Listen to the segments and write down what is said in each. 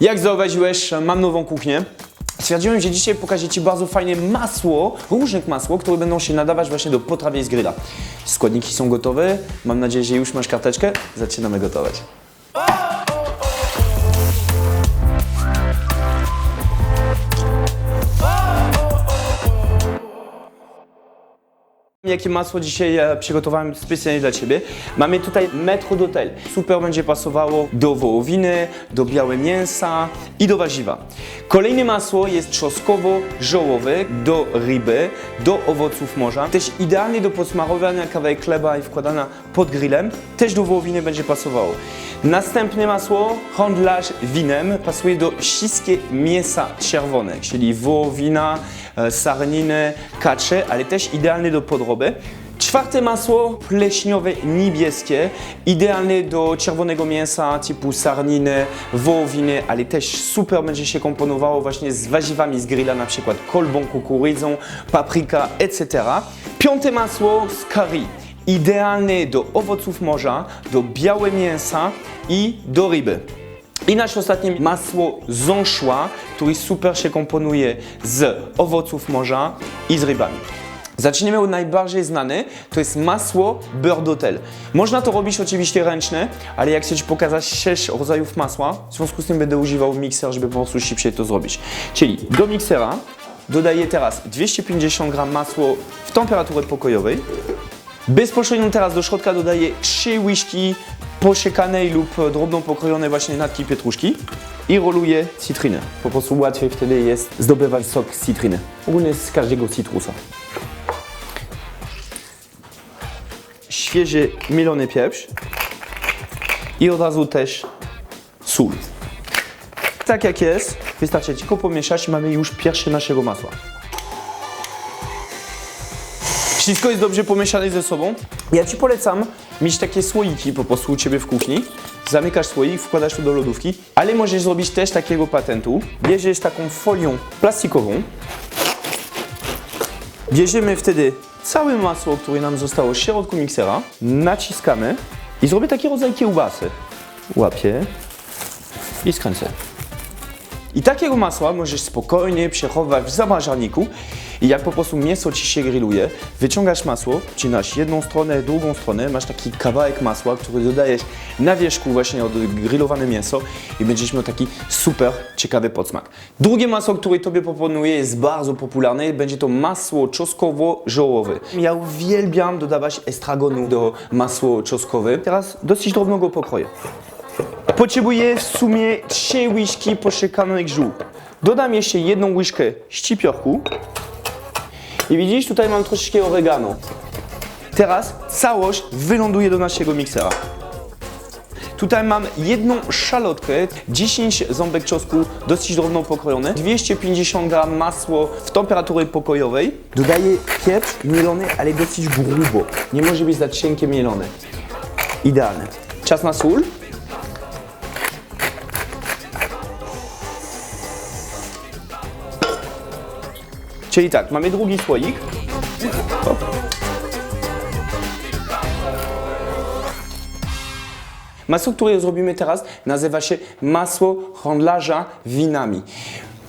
Jak zauważyłeś, mam nową kuchnię. Stwierdziłem, że dzisiaj pokażę Ci bardzo fajne masło, różnych masło, które będą się nadawać właśnie do potrawy z grilla. Składniki są gotowe, mam nadzieję, że już masz karteczkę. Zaczynamy gotować. Jakie masło dzisiaj e, przygotowałem specjalnie dla Ciebie. Mamy tutaj metro d'hotel. Super będzie pasowało do wołowiny, do białe mięsa i do warzywa. Kolejne masło jest czosnkowo-żołowe do ryby, do owoców morza. Też idealnie do podsmarowania kawałek chleba i wkładania pod grillem. Też do wołowiny będzie pasowało. Następne masło, handlarz winem, pasuje do wszystkie mięsa czerwone, czyli wołowina, e, sarniny, kacze, ale też idealne do podroby. Czwarte masło, pleśniowe niebieskie, idealne do czerwonego mięsa typu sarniny, wołowiny, ale też super będzie się komponowało właśnie z warzywami z grilla, na przykład kolbą, kukurydzą, papryka, etc. Piąte masło z curry idealny do owoców morza, do białe mięsa i do ryby. I nasze ostatnie masło ząszła, który super się komponuje z owoców morza i z rybami. Zaczniemy od najbardziej znany, to jest masło beurre d'hotel. Można to robić oczywiście ręcznie, ale jak chcę Ci pokazać 6 rodzajów masła, w związku z tym będę używał mikser, żeby po prostu szybciej to zrobić. Czyli do miksera dodaję teraz 250 g masło w temperaturze pokojowej, Bezpośrednio teraz do środka dodaję 3 łyżki posiekanej lub drobno pokrojonej właśnie natki pietruszki i roluję cytrynę. Po prostu łatwiej wtedy jest zdobywać sok z. Ogólnie z każdego cytrusa. Świeży mielony pieprz i od razu też sól. Tak jak jest, wystarczy tylko pomieszać i mamy już pierwsze naszego masła. Wszystko jest dobrze pomieszane ze sobą. Ja Ci polecam mieć takie słoiki po prostu u Ciebie w kuchni. Zamykasz słoik, wkładasz to do lodówki, ale możesz zrobić też takiego patentu. Bierzesz taką folią plastikową. Bierzemy wtedy całe masło, które nam zostało w środku miksera, naciskamy i zrobię taki rodzaj kiełbasy. Łapię i skręcę. I takiego masła możesz spokojnie przechowywać w zamrażalniku i jak po prostu mięso Ci się grilluje, wyciągasz masło, wcinasz jedną stronę, drugą stronę, masz taki kawałek masła, który dodajesz na wierzchu właśnie od grillowane mięso i będziesz miał taki super ciekawy podsmak. Drugie masło, które Tobie proponuję jest bardzo popularne, będzie to masło czosnkowo-żołowe. Ja uwielbiam dodawać estragonu do masło czosnkowe. Teraz dosyć drobno go pokroję. Potrzebuję w sumie 3 łyżki posiekanych ziół. Dodam jeszcze jedną łyżkę szczypiorku. I widzisz, tutaj mam troszeczkę oregano. Teraz całość wyląduje do naszego miksera. Tutaj mam jedną szalotkę, 10 ząbek czosnku dosyć drobno pokrojone, 250 g masło w temperaturze pokojowej. Dodaję pieprz mielony, ale dosyć grubo. Nie może być za cienkie mielone. Idealne. Czas na sól. Czyli tak, mamy drugi słoik. Hop. Masło, które zrobimy teraz, nazywa się masło handlarza winami.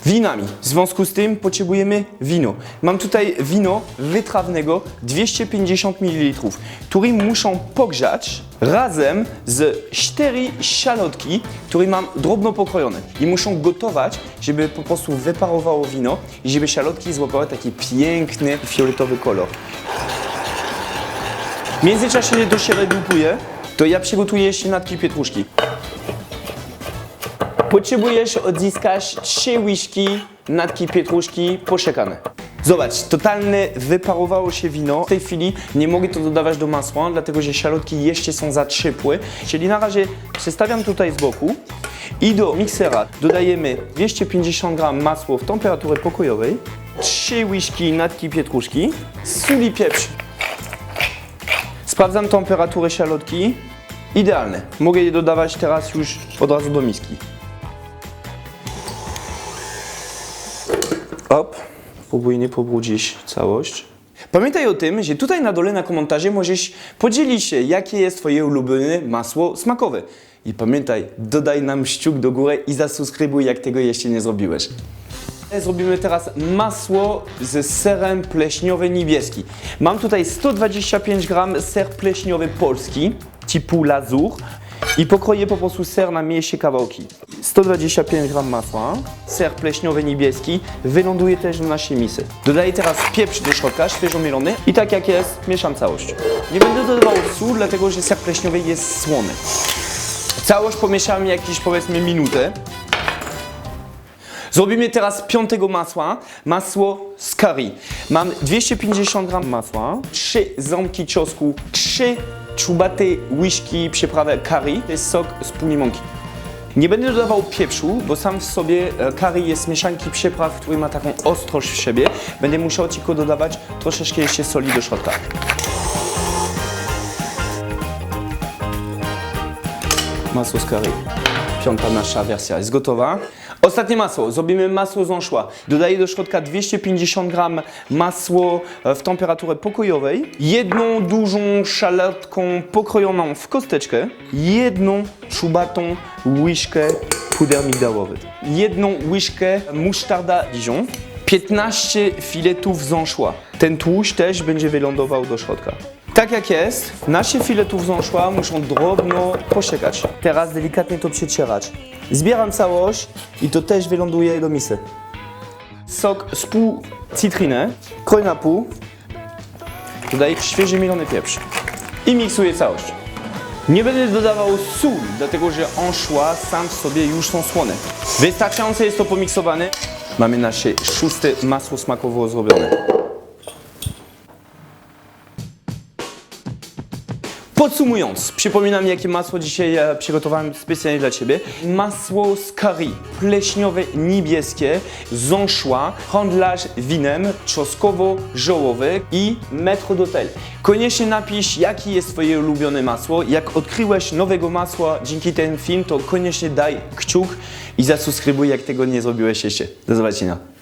Winami. W związku z tym potrzebujemy wino. Mam tutaj wino wytrawnego 250 ml, które muszą pogrzać razem z 4 szalotki, które mam drobno pokrojone. I muszą gotować, żeby po prostu wyparowało wino i żeby szalotki złapały taki piękny fioletowy kolor. W międzyczasie do się redukuje, to ja przygotuję jeszcze natki pietruszki. Potrzebujesz odzyskać 3 łyżki natki pietruszki posiekane. Zobacz, totalnie wyparowało się wino. W tej chwili nie mogę to dodawać do masła, dlatego że szalotki jeszcze są za ciepłe. Czyli na razie przestawiam tutaj z boku i do miksera dodajemy 250 g masło w temperaturze pokojowej, 3 łyżki natki pietruszki, sól i pieprz. Sprawdzam temperaturę szalotki. Idealne. Mogę je dodawać teraz już od razu do miski. Op. Próbuj nie pobrudzić całość. Pamiętaj o tym, że tutaj na dole na komentarze możesz podzielić się, jakie jest Twoje ulubione masło smakowe. I pamiętaj, dodaj nam ściuk do góry i zasubskrybuj, jak tego jeszcze nie zrobiłeś. Zrobimy teraz masło z serem pleśniowy niebieski. Mam tutaj 125 gram ser pleśniowy polski, typu lazur. I pokroję po prostu ser na mniejsze kawałki. 125 gram masła, ser pleśniowy niebieski wyląduje też w naszej misy. Dodaję teraz pieprz do środka, świeżo mielony i tak jak jest, mieszam całość. Nie będę dodawał sól, dlatego że ser pleśniowy jest słony. Całość pomieszałem jakieś powiedzmy minutę. Zrobimy teraz piątego masła, masło z curry. Mam 250 gram masła, 3 ząbki czosnku, 3 czubate łyżki przyprawy curry, to jest sok z pół limonki. Nie będę dodawał pieprzu, bo sam w sobie e, curry jest mieszanki przypraw, który ma taką ostrość w siebie. Będę musiał tylko dodawać troszeczkę jeszcze soli do środka. Masło z curry. Piąta nasza wersja jest gotowa. Ostatnie masło. Zrobimy masło z anchois. Dodaję do środka 250 gram masło e, w temperaturze pokojowej, jedną dużą szalotką pokrojoną w kosteczkę, jedną czubatą łyżkę puder migdałowy, jedną łyżkę musztarda Dijon, 15 filetów z anchois. Ten tłuszcz też będzie wylądował do środka. Tak jak jest, nasze filetów z anchois muszą drobno posiekać. Teraz delikatnie to przecierać. Zbieram całość i to też wyląduje do misy. Sok z pół cytryny, kroj na pół, dodaję świeży mielony pieprz i miksuję całość. Nie będę dodawał sól, dlatego że anchois sam w sobie już są słone. Wystarczająco jest to pomiksowane. Mamy nasze szóste masło smakowo zrobione. Podsumując, przypominam jakie masło dzisiaj e, przygotowałem specjalnie dla Ciebie. Masło z curry, pleśniowe niebieskie, z handlarz winem, czosnkowo-żołowy i metro d'hotel. Koniecznie napisz, jaki jest Twoje ulubione masło. Jak odkryłeś nowego masła dzięki ten film, to koniecznie daj kciuk i zasubskrybuj, jak tego nie zrobiłeś jeszcze. Do zobaczenia.